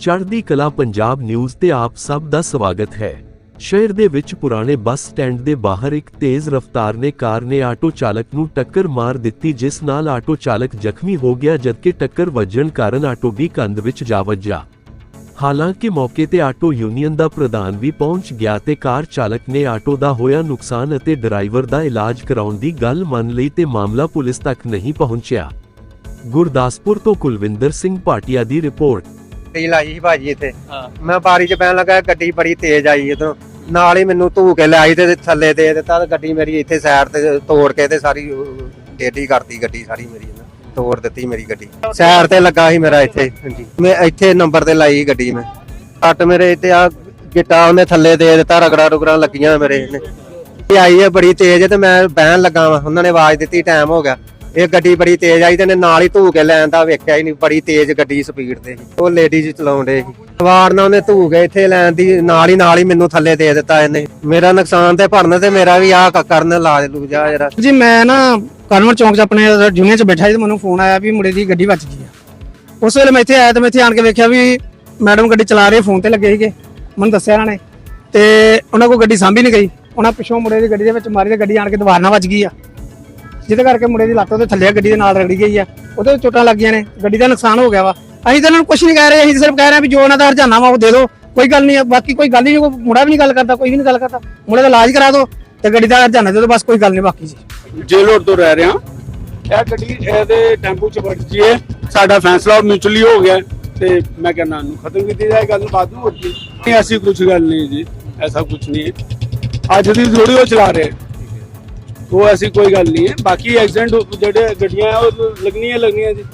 ਚੜ੍ਹਦੀ ਕਲਾ ਪੰਜਾਬ ਨਿਊਜ਼ ਤੇ ਆਪ ਸਭ ਦਾ ਸਵਾਗਤ ਹੈ। ਸ਼ਹਿਰ ਦੇ ਵਿੱਚ ਪੁਰਾਣੇ ਬੱਸ ਸਟੈਂਡ ਦੇ ਬਾਹਰ ਇੱਕ ਤੇਜ਼ ਰਫ਼ਤਾਰ ਨੇ ਕਾਰ ਨੇ ਆਟੋ ਚਾਲਕ ਨੂੰ ਟੱਕਰ ਮਾਰ ਦਿੱਤੀ, ਜਿਸ ਨਾਲ ਆਟੋ ਚਾਲਕ ਜ਼ਖਮੀ ਹੋ ਗਿਆ, ਜਦਕਿ ਟੱਕਰ ਵੱਜਣ ਕਾਰਨ ਆਟੋ ਵੀ ਕੰਧ ਵਿੱਚ ਜਾ ਵੱਜਾ ਹਾਲਾਂਕਿ ਮੌਕੇ ਤੇ ਆਟੋ ਯੂਨੀਅਨ ਦਾ ਪ੍ਰਧਾਨ ਵੀ ਪਹੁੰਚ ਗਿਆ ਤੇ ਕਾਰ ਚਾਲਕ ਨੇ ਆਟੋ ਦਾ ਹੋਇਆ ਨੁਕਸਾਨ ਅਤੇ ਡਰਾਈਵਰ ਦਾ ਇਲਾਜ ਕਰਾਉਣ ਦੀ ਗੱਲ ਮੰਨ ਲਈ ਤੇ ਮਾਮਲਾ ਪੁਲਿਸ ਤੱਕ ਨਹੀਂ ਪਹੁੰਚਿਆ। ਗੁਰਦਾਸਪੁਰ ਤੋਂ ਕੁਲਵਿੰਦਰ ਸਿੰਘ ਭਾਟੀਆ ਦੀ ਰਿਪੋਰਟ। ਗੱਡੀ ਲਾਈ ਸੀ ਭਾਜੀ ਇੱਥੇ। ਹਾਂ। ਮੈਂ ਬਾਰੀ 'ਚ ਪੈਣ ਲੱਗਾ ਗੱਡੀ ਬੜੀ ਤੇਜ਼ ਆਈ ਇਧਰੋਂ। ਨਾਲ ਹੀ ਮੈਨੂੰ ਧੂ ਕੇ ਲਿਆਈ ਤੇ ਥੱਲੇ ਦੇ ਦਿੱਤਾ ਤੇ ਗੱਡੀ ਮੇਰੀ ਇੱਥੇ ਸਾਈਡ ਤੇ ਤੋੜ ਕੇ ਤੇ ਸਾਰੀ ਟੇਢੀ ਕਰਤੀ ਗੱਡੀ ਸਾਰੀ ਮੇਰੀ ਇਹਨੇ ਤੋੜ ਦਿੱਤੀ ਮੇਰੀ ਗੱਡੀ। ਸਾਈਡ ਤੇ ਲੱਗਾ ਸੀ ਮੇਰਾ ਇੱਥੇ। ਹਾਂਜੀ। ਮੈਂ ਇੱਥੇ ਨੰਬਰ ਤੇ ਲਾਈ ਗੱਡੀ ਮੈਂ। ਕੱਟ ਮੇਰੇ ਇੱਥੇ ਆ ਗਿੱਟਾ ਉਹਨੇ ਥੱਲੇ ਦੇ ਦਿੱਤਾ ਰਗੜਾ ਰੁਗੜਾ ਲੱਗੀਆਂ ਮੇਰੇ ਇਹ ਆਈ ਹੈ ਬੜੀ ਤੇਜ਼ ਤੇ ਮੈਂ ਬਹਿਣ ਲੱਗਾ ਵਾਂ। ਉਹਨਾਂ ਨੇ ਆਵਾਜ਼ ਦਿੱਤੀ ਟਾਈਮ ਹੋ ਗਿਆ। ਇਹ ਗੱਡੀ ਬੜੀ ਤੇਜ਼ ਆਈ ਤੇ ਇਹਨੇ ਨਾਲ ਹੀ ਧੂ ਕੇ ਲੈਣ ਦਾ ਵੇਖਿਆ ਹੀ ਨਹੀਂ, ਬੜੀ ਤੇਜ਼ ਗੱਡੀ ਸਪੀਡ ਤੇ ਸੀ। ਉਹ ਲੇਡੀਜ਼ ਚਲਾਉਂਦੇ ਸੀ। ਸਵਾਰ ਨਾਲ ਉਹਨੇ ਧੂ ਕੇ ਇੱਥੇ ਲੈਣ ਦੀ, ਨਾਲ ਹੀ ਨਾਲ ਹੀ ਮੈਨੂੰ ਥੱਲੇ ਦੇ ਦਿੱਤਾ ਇਹਨੇ। ਮੇਰਾ ਨੁਕਸਾਨ ਤੇ ਭਰਨ ਤੇ ਮੇਰਾ ਵੀ ਆ ਕਰਨ ਲਾ ਲੂ ਜਾ ਜਰਾ। ਜੀ, ਮੈਂ ਨਾ ਕਨਵਰ ਚੌਂਕ 'ਚ ਆਪਣੇ ਜੁਨੀਅਰ 'ਚ ਬੈਠਾ ਸੀ ਤੇ ਮੈਨੂੰ ਫੋਨ ਆਇਆ ਵੀ ਮੁੰਡੇ ਦੀ ਗੱਡੀ ਵੱਜ ਗਈ ਆ। ਉਸ ਵੇਲੇ ਮੈਂ ਇੱਥੇ ਆਇਆ ਤੇ ਮੈਂ ਇੱਥੇ ਆਣ ਕੇ ਵੇਖਿਆ ਵੀ ਮੈਡਮ ਗੱਡੀ ਚਲਾ ਰਹੇ ਫੋਨ ਤੇ ਲੱਗੇ ਸੀਗੇ। ਮੈਨੂੰ ਦੱਸਿਆ ਇਹਨਾਂ ਨੇ ਤੇ ਉਹਨਾਂ ਕੋਲ ਗੱਡੀ ਸਾਂਭੀ ਨਹੀਂ ਗਈ। ਉਹਨਾਂ ਪਿੱਛੋਂ ਮੁੰਡੇ ਦੀ ਗੱਡੀ ਦੇ ਵਿੱਚ ਮਾਰੀ ਤੇ ਗੱਡੀ ਆਣ ਕੇ ਦੀਵਾਰ ਨਾਲ ਵੱਜ ਗਈ ਆ। ਜਿਹਦੇ ਕਰਕੇ ਮੁੰਡੇ ਦੀ ਲੱਤ ਉਹਦੇ ਥੱਲੇ ਗੱਡੀ ਦੇ ਨਾਲ ਰਗੜੀ ਗਈ ਆ। ਉਹਦੇ ਚੋਟਾਂ ਲੱਗੀਆਂ ਨੇ, ਗੱਡੀ ਦਾ ਨੁਕਸਾਨ ਹੋ ਗਿਆ ਵਾ। ਅਸੀਂ ਤਾਂ ਇਹਨਾਂ ਨੂੰ ਕੁਝ ਨਹੀਂ ਕਹਿ ਰਹੇ, ਅਸੀਂ ਸਿਰਫ ਕਹਿ ਰਹੇ ਵੀ ਜੋ ਉਹਨਾਂ ਦਾ ਹਰਜਾਨਾ ਵਾ ਉਹ ਦੇ ਦਿਓ। ਕੋਈ ਗੱਲ ਨਹੀਂ, ਬਾਕੀ ਕੋਈ ਗੱਲ ਨਹੀਂ ਕੋਈ ਮੁੰਡਾ ਵੀ ਨਹੀਂ ਗੱਲ ਕਰਦਾ, ਕੋਈ ਵੀ ਨਹੀਂ ਗੱਲ ਕਰਦਾ। ਮੁੰਡੇ ਦਾ ਇਲਾਜ ਕਰਾ ਦਿਓ ਤੇ ਗੱਡੀ ਦਾ ਹਰਜਾਨਾ ਦੇ ਦਿਓ, ਬਸ ਕੋਈ ਗੱਲ ਨਹੀਂ ਬਾਕੀ ਜੀ। ਜੇਲ੍ਹ ਤੋਂ ਰਹਿ ਰਿਹਾ। ਇਹ ਗੱਡੀ ਇਹਦੇ ਟੈਂਪੂ ਚ ਵੱਜੀ ਹੈ ਸਾਡਾ ਫੈਸਲਾ ਮਿਊਚੁਅਲੀ ਹੋ ਗਿਆ ਤੇ ਮੈਂ ਕਹਿੰਦਾ ਨੂੰ ਖਤਮ ਕੀਤੀ ਜਾਏ, ਗੱਲ ਬਾਅਦ ਨੂੰ ਹੋਤੀ ਨਹੀਂ, ਐਸੀ ਕੁਝ ਗੱਲ ਨਹੀਂ ਜੀ, ਐਸਾ ਕੁਝ ਨਹੀਂ। ਹੈ ਅੱਜ ਦੀ ਥੋੜੀ ਉਹ ਚਲਾ ਰਹੇ। ਉਹ ਐਸੀ ਕੋਈ ਗੱਲ ਨਹੀਂ ਹੈ। ਬਾਕੀ ਐਕਸੀਡੈਂਟ ਜਿਹੜੇ ਗੱਡੀਆਂ ਉਹ ਲੱਗਣੀਆਂ ਲੱਗਣੀਆਂ ਜੀ।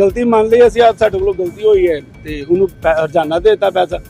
ਗਲਤੀ ਮੰਨ ਲਈ ਅਸੀਂ ਅੱਜ ਸਾਡੇ ਕੋਲੋਂ ਗਲਤੀ ਹੋਈ ਹੈ ਤੇ ਉਹਨੂੰ ਪੈ- ਹਰਜਾਨਾ ਦੇ ਦਿੱਤਾ ਪੈਸਾ।